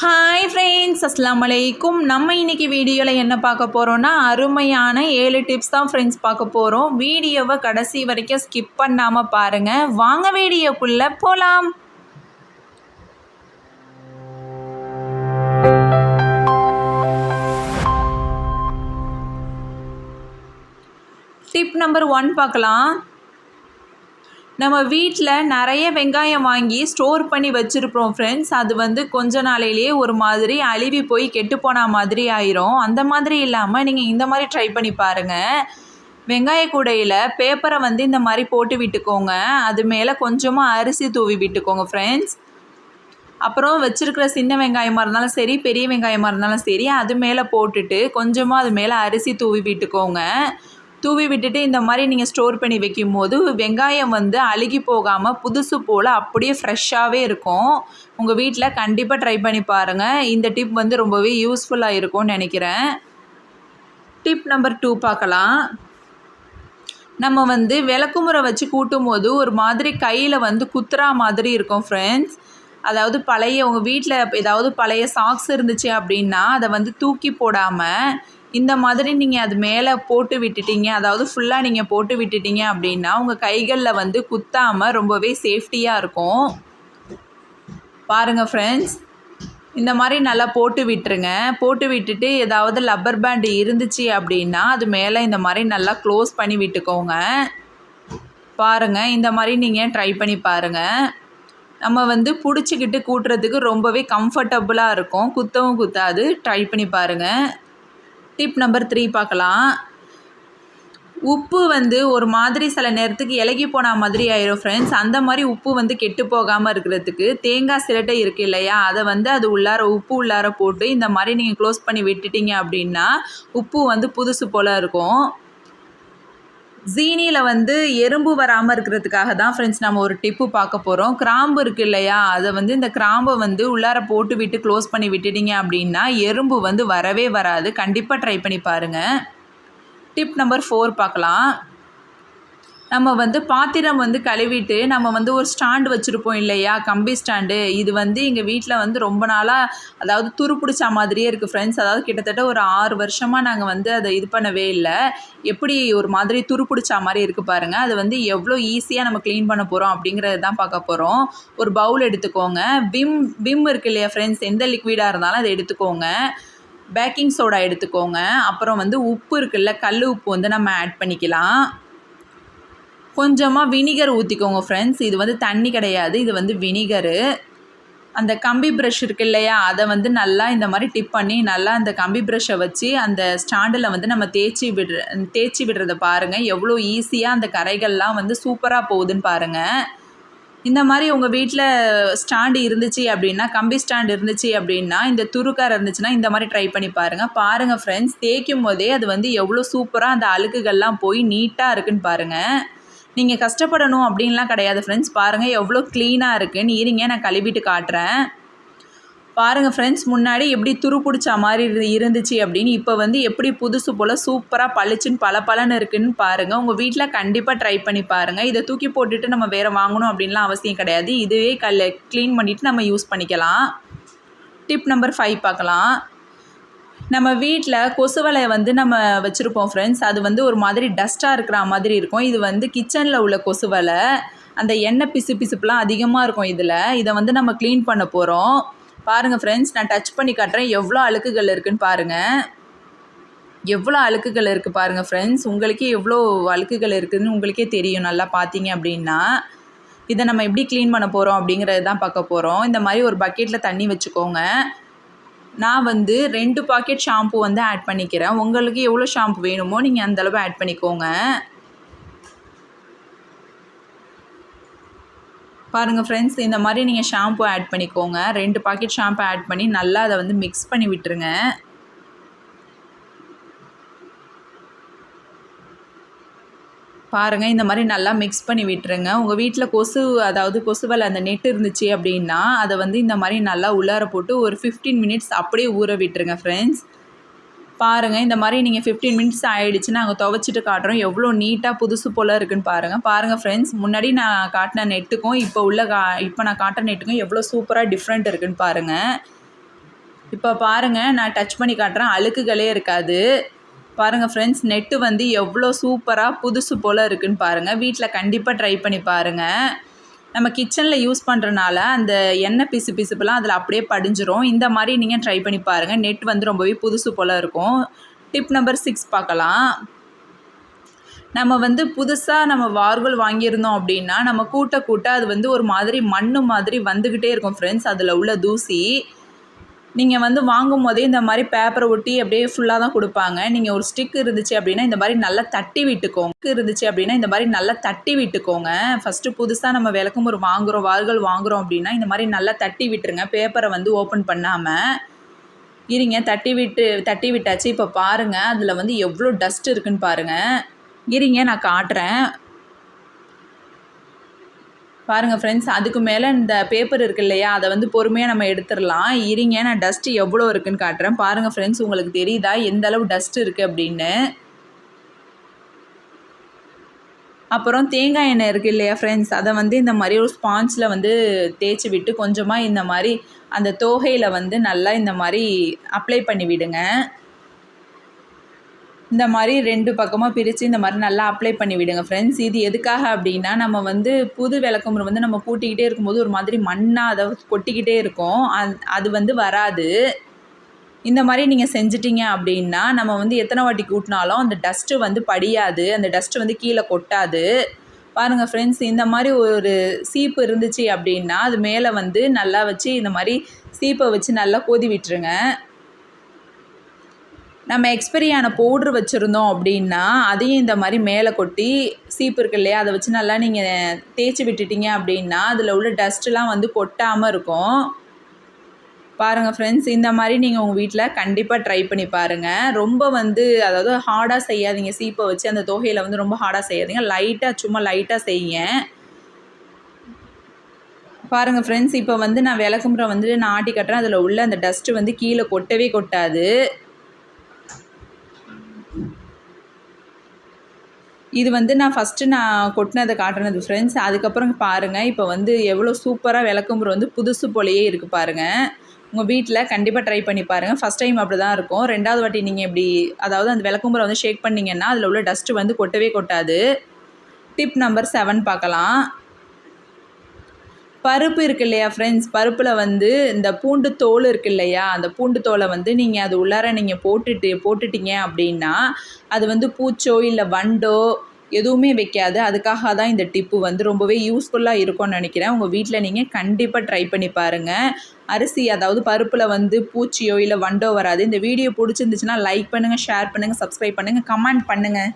Hi friends அஸ்லாம் வலைக்கும் நம்ம இன்னைக்கு வீடியோவில் என்ன பார்க்க போகிறோன்னா அருமையான ஏழு டிப்ஸ் தான் ஃப்ரெண்ட்ஸ் பார்க்க போகிறோம் வீடியோவை கடைசி வரைக்கும் ஸ்கிப் பண்ணாமல் பாருங்கள் வாங்க வீடியோக்குள்ளே போகலாம் டிப் நம்பர் ஒன் பார்க்கலாம். நம்ம வீட்டில் நிறைய வெங்காயம் வாங்கி ஸ்டோர் பண்ணி வச்சுருப்போம் ஃப்ரெண்ட்ஸ் அது வந்து கொஞ்ச நாளையிலேயே ஒரு மாதிரி அழுவி போய் கெட்டுப்போன மாதிரி ஆயிரும். அந்த மாதிரி இல்லாமல் நீங்கள் இந்த மாதிரி ட்ரை பண்ணி பாருங்கள் வெங்காய கூடையில் பேப்பரை வந்து இந்த மாதிரி போட்டு விட்டுக்கோங்க. அது மேலே கொஞ்சமாக அரிசி தூவி விட்டுக்கோங்க ஃப்ரெண்ட்ஸ் அப்புறம் வச்சுருக்கிற சின்ன வெங்காயமாக இருந்தாலும் சரி பெரிய வெங்காயமாக இருந்தாலும் சரி அது மேலே போட்டுட்டு கொஞ்சமாக அது மேலே அரிசி தூவி விட்டுக்கோங்க. தூவி விட்டுட்டு இந்த மாதிரி நீங்கள் ஸ்டோர் பண்ணி வைக்கும் போது வெங்காயம் வந்து அழுகி போகாமல் புதுசு போல் அப்படியே ஃப்ரெஷ்ஷாகவே இருக்கும். உங்கள் வீட்டில் கண்டிப்பாக ட்ரை பண்ணி பாருங்கள் இந்த டிப் வந்து ரொம்பவே யூஸ்ஃபுல்லாக இருக்கும்னு நினைக்கிறேன். டிப் நம்பர் டூ பார்க்கலாம். நம்ம வந்து விளக்குமுறை வச்சு கூட்டும் போது ஒரு மாதிரி கையில் வந்து குத்துறா மாதிரி இருக்கும் ஃப்ரெண்ட்ஸ் அதாவது பழைய உங்கள் வீட்டில் ஏதாவது பழைய சாக்ஸ் இருந்துச்சு அப்படின்னா அதை வந்து தூக்கி போடாமல் இந்த மாதிரி நீங்கள் அது மேலே போட்டு விட்டுட்டீங்க அதாவது ஃபுல்லாக நீங்கள் போட்டு விட்டுட்டீங்க அப்படின்னா உங்கள் கைகளில் வந்து குத்தாமல் ரொம்பவே சேஃப்டியாக இருக்கும். பாருங்கள் ஃப்ரெண்ட்ஸ் இந்த மாதிரி நல்லா போட்டு விட்டுருங்க. போட்டு விட்டுட்டு ஏதாவது லப்பர் பேண்டு இருந்துச்சு அப்படின்னா அது மேலே இந்த மாதிரி நல்லா க்ளோஸ் பண்ணி விட்டுக்கோங்க. பாருங்கள் இந்த மாதிரி நீங்கள் ட்ரை பண்ணி பாருங்கள் நம்ம வந்து பிடிச்சிக்கிட்டு கூட்டுறதுக்கு ரொம்பவே கம்ஃபர்டபுளாக இருக்கும். குத்தவும் குத்தாது. ட்ரை பண்ணி பாருங்கள் டிப் நம்பர் த்ரீ பார்க்கலாம். உப்பு வந்து ஒரு மாதிரி சில நேரத்துக்கு இலகி போன மாதிரி ஆயிரும் ஃப்ரெண்ட்ஸ் அந்த மாதிரி உப்பு வந்து கெட்டு போகாமல் இருக்கிறதுக்கு தேங்காய் சிரட்டை இருக்குது இல்லையா? அதை வந்து அது உள்ளார உப்பு உள்ளார போட்டு இந்த மாதிரி நீங்கள் க்ளோஸ் பண்ணி விட்டுட்டீங்க அப்படின்னா உப்பு வந்து புதுசு போல் இருக்கும். ஜீனியில் வந்து எறும்பு வராமல் இருக்கிறதுக்காக தான் ஃப்ரெண்ட்ஸ் நம்ம ஒரு டிப்பு பார்க்க போகிறோம் கிராம்பு இருக்குது இல்லையா? அதை வந்து இந்த கிராம்பை வந்து உள்ளார போட்டு விட்டு க்ளோஸ் பண்ணி விட்டுட்டீங்க அப்படின்னா எறும்பு வந்து வரவே வராது. கண்டிப்பாக ட்ரை பண்ணி பாருங்கள் டிப் நம்பர் ஃபோர் பார்க்கலாம். நம்ம வந்து பாத்திரம் வந்து கழுவிட்டு நம்ம வந்து ஒரு ஸ்டாண்டு வச்சுருப்போம் இல்லையா? கம்பி ஸ்டாண்டு. இது வந்து எங்கள் வீட்டில் வந்து ரொம்ப நாளாக அதாவது துருப்பிடிச்ச மாதிரியே இருக்குது ஃப்ரெண்ட்ஸ் அதாவது கிட்டத்தட்ட ஒரு ஆறு வருஷமாக நாங்கள் வந்து அதை இது பண்ணவே இல்லை. எப்படி ஒரு மாதிரி துரு மாதிரி இருக்குது பாருங்கள் அது வந்து எவ்வளோ ஈஸியாக நம்ம க்ளீன் பண்ண போகிறோம் அப்படிங்கிறது தான் பார்க்க போகிறோம் ஒரு பவுல் எடுத்துக்கோங்க. விம் விம் இருக்கு இல்லையா ஃப்ரெண்ட்ஸ் எந்த லிக்விடாக இருந்தாலும் அதை எடுத்துக்கோங்க. பேக்கிங் சோடா எடுத்துக்கோங்க. அப்புறம் வந்து உப்பு இருக்குல்ல கல் உப்பு வந்து நம்ம ஆட் பண்ணிக்கலாம். கொஞ்சமாக வினிகர் ஊற்றிக்கோங்க ஃப்ரெண்ட்ஸ் இது வந்து தண்ணி கிடையாது. இது வந்து வினிகரு அந்த கம்பி ப்ரஷ் இருக்கு இல்லையா? அதை வந்து நல்லா இந்த மாதிரி டிப் பண்ணி நல்லா அந்த கம்பி ப்ரஷ்ஷை வச்சு அந்த ஸ்டாண்டில் வந்து நம்ம தேய்ச்சி விடுற தேய்ச்சி விடுறத பாருங்கள் எவ்வளோ ஈஸியாக அந்த கரைகள்லாம் வந்து சூப்பராக போகுதுன்னு பாருங்கள் இந்த மாதிரி உங்கள் வீட்டில் ஸ்டாண்டு இருந்துச்சு அப்படின்னா கம்பி ஸ்டாண்ட் இருந்துச்சு அப்படின்னா இந்த துருக்கார் இருந்துச்சுன்னா இந்த மாதிரி ட்ரை பண்ணி பாருங்கள் பாருங்கள் ஃப்ரெண்ட்ஸ் தேய்க்கும் போதே அது வந்து எவ்வளோ சூப்பராக அந்த அழுக்குகள்லாம் போய் நீட்டாக இருக்குன்னு பாருங்கள் நீங்கள் கஷ்டப்படணும் அப்படின்லாம் கிடையாது ஃப்ரெண்ட்ஸ் பாருங்கள் எவ்வளோ க்ளீனாக இருக்குன்னு இருங்க நான் கழுவிட்டு காட்டுறேன். பாருங்கள் ஃப்ரெண்ட்ஸ் முன்னாடி எப்படி துருப்பிடிச்ச மாதிரி இருந்துச்சு அப்படின்னு இப்போ வந்து எப்படி புதுசு போல் சூப்பராக பளிச்சுன்னு பல பலன்னு இருக்குன்னு பாருங்கள் உங்கள் வீட்டில் கண்டிப்பாக ட்ரை பண்ணி பாருங்கள் இதை தூக்கி போட்டுட்டு நம்ம வேறு வாங்கணும் அப்படின்லாம் அவசியம் கிடையாது. இதுவே கல் க்ளீன் பண்ணிவிட்டு நம்ம யூஸ் பண்ணிக்கலாம். டிப் நம்பர் ஃபைவ் பார்க்கலாம். நம்ம வீட்டில் கொசு வலையை வந்து நம்ம வச்சுருப்போம் ஃப்ரெண்ட்ஸ் அது வந்து ஒரு மாதிரி டஸ்ட்டாக இருக்கிற மாதிரி இருக்கும். இது வந்து கிச்சனில் உள்ள கொசு வலை. அந்த எண்ணெய் பிசு பிசுப்புலாம் அதிகமாக இருக்கும் இதில். இதை வந்து நம்ம க்ளீன் பண்ண போகிறோம் பாருங்கள் ஃப்ரெண்ட்ஸ் நான் டச் பண்ணி காட்டுறேன். எவ்வளோ அழுக்குகள் இருக்குதுன்னு பாருங்கள் எவ்வளோ அழுக்குகள் இருக்குது பாருங்கள் ஃப்ரெண்ட்ஸ் உங்களுக்கே எவ்வளோ அழுக்குகள் இருக்குதுன்னு உங்களுக்கே தெரியும். நல்லா பார்த்தீங்க அப்படின்னா. இதை நம்ம எப்படி க்ளீன் பண்ண போகிறோம் அப்படிங்கிறது தான் பார்க்க போகிறோம் இந்த மாதிரி ஒரு பக்கெட்டில் தண்ணி வச்சுக்கோங்க. நான் வந்து ரெண்டு பாக்கெட் ஷாம்பு வந்து ஆட் பண்ணிக்கிறேன். உங்களுக்கு எவ்வளோ ஷாம்பு வேணுமோ நீங்கள் அந்தளவு ஆட் பண்ணிக்கோங்க. பாருங்கள் ஃப்ரெண்ட்ஸ் இந்த மாதிரி நீங்கள் ஷாம்பு ஆட் பண்ணிக்கோங்க. ரெண்டு பாக்கெட் ஷாம்பு ஆட் பண்ணி நல்லா அதை வந்து மிக்ஸ் பண்ணி விட்டுருங்க. பாருங்கள் இந்த மாதிரி நல்லா மிக்ஸ் பண்ணி விட்டுருங்க. உங்கள் வீட்டில் கொசு அதாவது கொசு வலை அந்த நெட் இருந்துச்சு அப்படின்னா அதை வந்து இந்த மாதிரி நல்லா உள்ளார போட்டு ஒரு ஃபிஃப்டீன் மினிட்ஸ் அப்படியே ஊற விட்டுருங்க ஃப்ரெண்ட்ஸ் பாருங்கள் இந்த மாதிரி நீங்கள் ஃபிஃப்டீன் மினிட்ஸ் ஆகிடுச்சு நாங்கள் துவைச்சிட்டு காட்டுறோம். எவ்வளோ நீட்டாக புதுசு போல் இருக்குன்னு பாருங்கள் பாருங்கள் ஃப்ரெண்ட்ஸ் முன்னாடி நான் காட்டின நெட்டுக்கும் இப்போ உள்ள கா இப்போ நான் காட்டுற நெட்டுக்கும் எவ்வளோ சூப்பராக டிஃப்ரெண்ட் இருக்குன்னு பாருங்கள் இப்போ பாருங்கள் நான் டச் பண்ணி காட்டுறேன். அழுக்குகளே இருக்காது. பாருங்கள் ஃப்ரெண்ட்ஸ் நெட்டு வந்து எவ்வளோ சூப்பராக புதுசு போல் இருக்குன்னு பாருங்கள் வீட்டில் கண்டிப்பாக ட்ரை பண்ணி பாருங்கள் நம்ம கிச்சனில் யூஸ் பண்ணுறனால அந்த எண்ணெய் பிசு பிசுப்பெல்லாம் அதில் அப்படியே படிஞ்சிரும். இந்த மாதிரி நீங்கள் ட்ரை பண்ணி பாருங்கள் நெட் வந்து ரொம்பவே புதுசு போல் இருக்கும். டிப் நம்பர் சிக்ஸ் பார்க்கலாம். நம்ம வந்து புதுசாக நம்ம வார்கோல் வாங்கியிருந்தோம் அப்படின்னா நம்ம கூட்ட கூட்ட அது வந்து ஒரு மாதிரி மண்ணு மாதிரி வந்துக்கிட்டே இருக்கும் ஃப்ரெண்ட்ஸ் அதில் உள்ள தூசி. நீங்கள் வந்து வாங்கும் போதே இந்த மாதிரி பேப்பரை ஒட்டி அப்படியே ஃபுல்லாக தான் கொடுப்பாங்க. நீங்கள் ஒரு ஸ்டிக் இருந்துச்சு அப்படின்னா இந்த மாதிரி நல்லா தட்டி விட்டுக்கோங்க. இருந்துச்சு அப்படின்னா இந்த மாதிரி நல்லா தட்டி விட்டுக்கோங்க. ஃபஸ்ட்டு புதுசாக நம்ம விளக்கும் ஒரு வாங்குகிறோம் வார்கள் வாங்குகிறோம் அப்படின்னா இந்த மாதிரி நல்லா தட்டி விட்டுருங்க. பேப்பரை வந்து ஓப்பன் பண்ணாமல் இருங்க. தட்டி விட்டு தட்டி விட்டாச்சு. இப்போ பாருங்கள் அதில் வந்து எவ்வளோ டஸ்ட் இருக்குன்னு பாருங்கள் இருங்க நான் காட்டுறேன். பாருங்கள் ஃப்ரெண்ட்ஸ் அதுக்கு மேலே இந்த பேப்பர் இருக்கு இல்லையா அதை வந்து பொறுமையாக நம்ம எடுத்துடலாம். இருங்க நான் டஸ்ட்டு எவ்வளோ இருக்குன்னு காட்டுறேன். பாருங்கள் ஃப்ரெண்ட்ஸ் உங்களுக்கு தெரியுதா? எந்த அளவு டஸ்ட் இருக்குது அப்படின்னு. அப்புறம் தேங்காய் எண்ணெய் இருக்குது இல்லையா ஃப்ரெண்ட்ஸ் அதை வந்து இந்த மாதிரி ஒரு ஸ்பாஞ்சில் வந்து தேய்ச்சி விட்டு கொஞ்சமாக இந்த மாதிரி அந்த தோகையில் வந்து நல்லா இந்த மாதிரி அப்ளை பண்ணி விடுங்க. இந்த மாதிரி ரெண்டு பக்கமாக பிரித்து இந்த மாதிரி நல்லா அப்ளை பண்ணி விடுங்க ஃப்ரெண்ட்ஸ் இது எதுக்காக அப்படின்னா நம்ம வந்து புது விளக்கமுறை வந்து நம்ம கூட்டிக்கிட்டே இருக்கும்போது ஒரு மாதிரி மண்ணாக அதை கொட்டிக்கிட்டே இருக்கும். அது வந்து வராது. இந்த மாதிரி நீங்கள் செஞ்சிட்டிங்க அப்படின்னா நம்ம வந்து எத்தனை வாட்டி கூட்டினாலும் அந்த டஸ்ட்டு வந்து படியாது. அந்த டஸ்ட்டு வந்து கீழே கொட்டாது. பாருங்கள் ஃப்ரெண்ட்ஸ் இந்த மாதிரி ஒரு சீப்பு இருந்துச்சு அப்படின்னா அது மேலே வந்து நல்லா வச்சு இந்த மாதிரி சீப்பை வச்சு நல்லா கொதி விட்டுருங்க. நம்ம எக்ஸ்பெரியான பவுட்ரு வச்சுருந்தோம் அப்படின்னா அதையும் இந்த மாதிரி மேலே கொட்டி சீப்பு இருக்கு இல்லையா அதை வச்சு நல்லா நீங்கள் தேய்ச்சி விட்டுட்டீங்க அப்படின்னா அதில் உள்ள டஸ்ட்டுலாம் வந்து கொட்டாமல் இருக்கும். பாருங்கள் ஃப்ரெண்ட்ஸ் இந்த மாதிரி நீங்கள் உங்கள் வீட்டில் கண்டிப்பாக ட்ரை பண்ணி பாருங்கள் ரொம்ப வந்து அதாவது ஹார்டாக செய்யாதீங்க சீப்பை வச்சு அந்த தொகையில் வந்து ரொம்ப ஹார்டாக செய்யாதீங்க. லைட்டாக சும்மா லைட்டாக செய்யுங்க. பாருங்கள் ஃப்ரெண்ட்ஸ் இப்போ வந்து நான் விளக்குமுறை வந்து நான் ஆட்டி கட்டுறேன். அதில் உள்ள அந்த டஸ்ட்டு வந்து கீழே கொட்டவே கொட்டாது. இது வந்து நான் ஃபஸ்ட்டு நான் கொட்டினதை காட்டுனது ஃப்ரெண்ட்ஸ் அதுக்கப்புறம் பாருங்கள் இப்போ வந்து எவ்வளோ சூப்பராக விளக்குமுறை வந்து புதுசு போலையே இருக்குது பாருங்கள் உங்கள் வீட்டில் கண்டிப்பாக ட்ரை பண்ணி பாருங்கள் ஃபஸ்ட் டைம் அப்படி தான் இருக்கும். ரெண்டாவது வாட்டி நீங்கள் இப்படி அதாவது அந்த விளக்குமுறை வந்து ஷேக் பண்ணிங்கன்னா அதில் உள்ள டஸ்ட்டு வந்து கொட்டவே கொட்டாது. டிப் நம்பர் செவன் பார்க்கலாம். பருப்பு இருக்கு இல்லையா ஃப்ரெண்ட்ஸ் பருப்பில் வந்து இந்த பூண்டு தோல் இருக்கு இல்லையா அந்த பூண்டு தோலை வந்து நீங்கள் அது உள்ளார நீங்கள் போட்டுட்டு போட்டுட்டீங்க அப்படின்னா அது வந்து பூச்சோ இல்லை வண்டோ எதுவுமே வைக்காது. அதுக்காக தான் இந்த டிப்பு வந்து ரொம்பவே யூஸ்ஃபுல்லாக இருக்கும்னு நினைக்கிறேன். உங்கள் வீட்டில் நீங்கள் கண்டிப்பாக ட்ரை பண்ணி பாருங்கள் அரிசி அதாவது பருப்பில் வந்து பூச்சியோ இல்லை வண்டோ வராது. இந்த வீடியோ பிடிச்சிருந்துச்சுன்னா லைக் பண்ணுங்கள் ஷேர் பண்ணுங்கள் சப்ஸ்கிரைப் பண்ணுங்கள் கமெண்ட் பண்ணுங்கள்